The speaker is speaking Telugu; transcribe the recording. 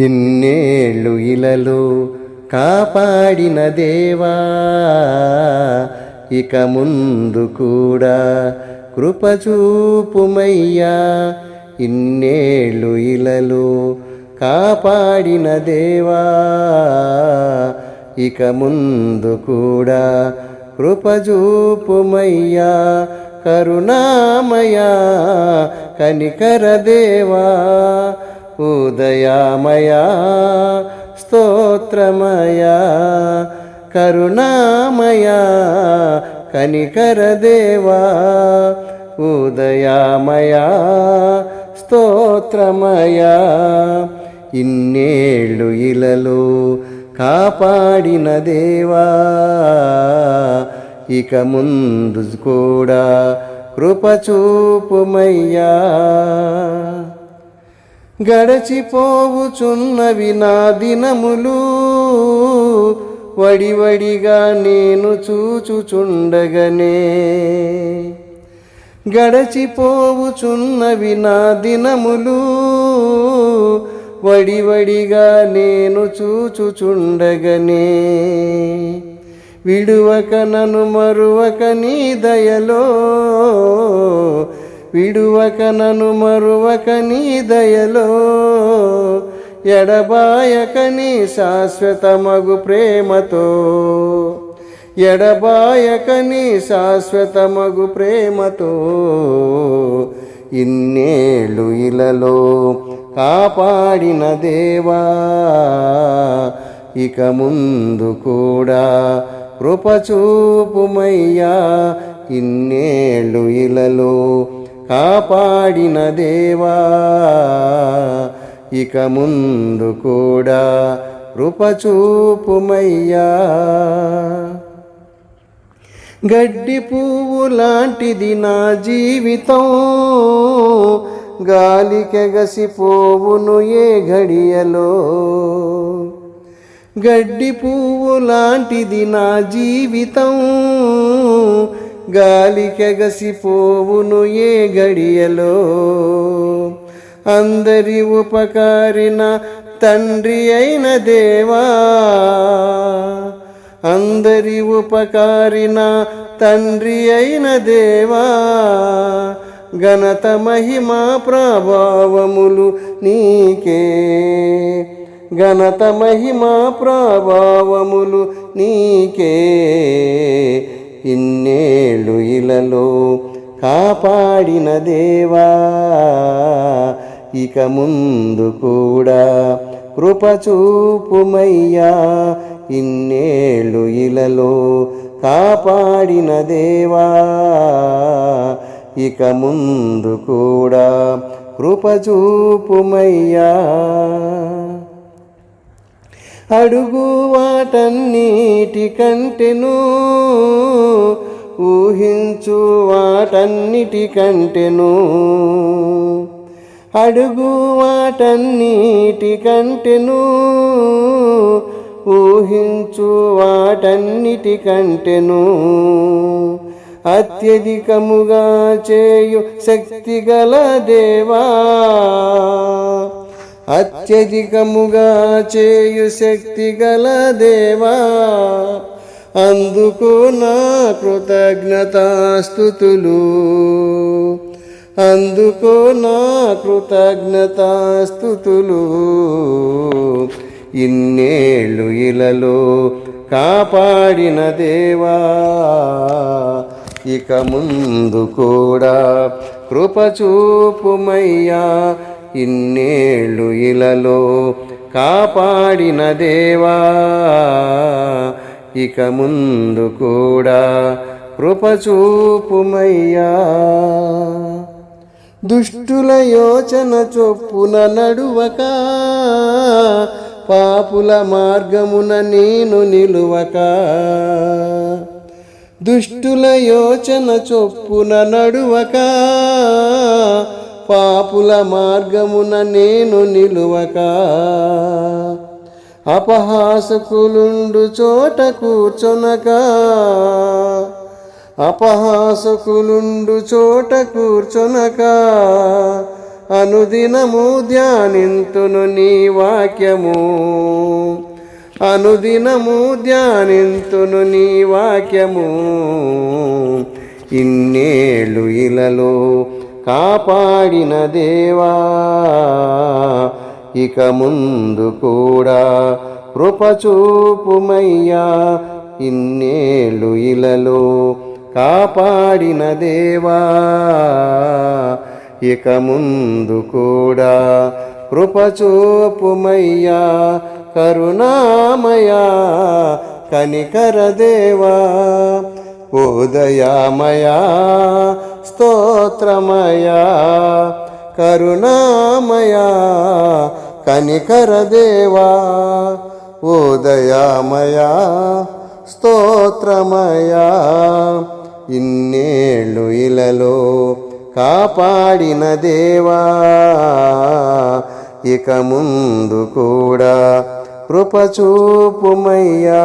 ఇన్నేళ్ళు ఇలలు కాపాడిన దేవా ఇక ముందు కూడా కృపచూపుమయ్యా. ఇన్నేళ్ళు ఇలలు కాపాడిన దేవా ఇక ముందు కూడా కృపజూపుమయ్యా కరుణామయా కనికర దేవా ఉదయామయా స్తోత్రమయా కరుణామయా కనికరదేవా ఉదయామయా స్తోత్రమయా ఇన్నేళ్ళు ఇలలో కాపాడిన దేవా. ఇక ముందు కూడా కృపచూపుమయ్యా గడచిపోవుచున్నవి నా దినములు. వడివడిగా నేను చూచుచుండగనే. గడచిపోవుచున్నవి నా దినములు. వడివడిగా నేను చూచుచుండగనే. విడువక నను మరువక నీ దయలో. విడువక నను మరువక నీ దయలో ఎడబాయక నీ శాశ్వతమగు ప్రేమతో. ఎడబాయక నీ శాశ్వతమగు ప్రేమతో ఇన్నేళ్ళు ఇలలో కాపాడిన దేవా ఇక ముందు కూడా కృపచూపుమయ్యా. ఇన్నేళ్ళు ఇలలో కాపాడిన దేవా ఇక ముందు కూడా కృపచూపుమయ్యా. గడ్డి పువ్వు లాంటిది నా జీవితం గాలికెగసిపోవును ఏ ఘడియలో. గడ్డి పువ్వు లాంటిది నా జీవితం గాలికెగసిపోవును ఏ గడియలో? అందరి ఉపకారిన తండ్రి అయిన దేవా అందరి ఉపకారిన తండ్రి అయిన దేవా ఘనత మహిమా ప్రభావములు నీకే. ఘనత మహిమా ప్రభావములు నీకే. ఇన్నేళ్ళు ఇలలో కాపాడిన దేవా ఇక ముందు కూడా కృపచూపుమయ్యా. ఇన్నేళ్ళు ఇలలో కాపాడిన దేవా ఇక ముందు కూడా కృపచూపుమయ్యా. అడుగు వాటన్నిటి కంటెను ఊహించు వాటన్నిటి కంటెను అడుగు వాటన్నిటి కంటెను ఊహించు వాటన్నిటి కంటెను అత్యధికముగా చేయు శక్తి గల దేవా అత్యధికముగా చేయు శక్తి గల దేవా అందుకు నా కృతజ్ఞతాస్థుతులు అందుకో నా కృతజ్ఞతాస్థుతులు ఇన్నేళ్ళు ఇలలో కాపాడిన దేవా ఇక ముందు కూడా కృపచూపుమయ్యా ఇన్నేళ్ళు ఇలలో కాపాడిన దేవా. ఇక ముందు కూడా కృపచూపుమయ్యా. దుష్టుల యోచన చొప్పున నడువక పాపుల మార్గమున నేను నిలువక. దుష్టుల యోచన చొప్పున నడువక పాపుల మార్గమున నేను నిలువక అపహాసకులుండు చోట కూర్చొనక అపహాసకులుండు చోట కూర్చొనక అనుదినము ధ్యానింతును నీ వాక్యము. అనుదినము ధ్యానింతును నీ వాక్యము. ఇన్నేళ్ళు ఇలలో కాపాడిన దేవా ఇక ముందు కూడా కృపచూపుమయ్యా ఇన్నేళ్ళు ఇలలో కాపాడిన దేవా ఇక ముందు కూడా కృపచూపుమయ్యా కరుణామయా కనికర దేవా ఉదయామయా స్తోత్రమయా కరుణామయా కనికర దేవా ఉదయామయా స్తోత్రమయా. ఇన్నేళ్ళు ఇలలో కాపాడిన దేవా ఇక ముందు కూడా కృపచూపుమయ్యా.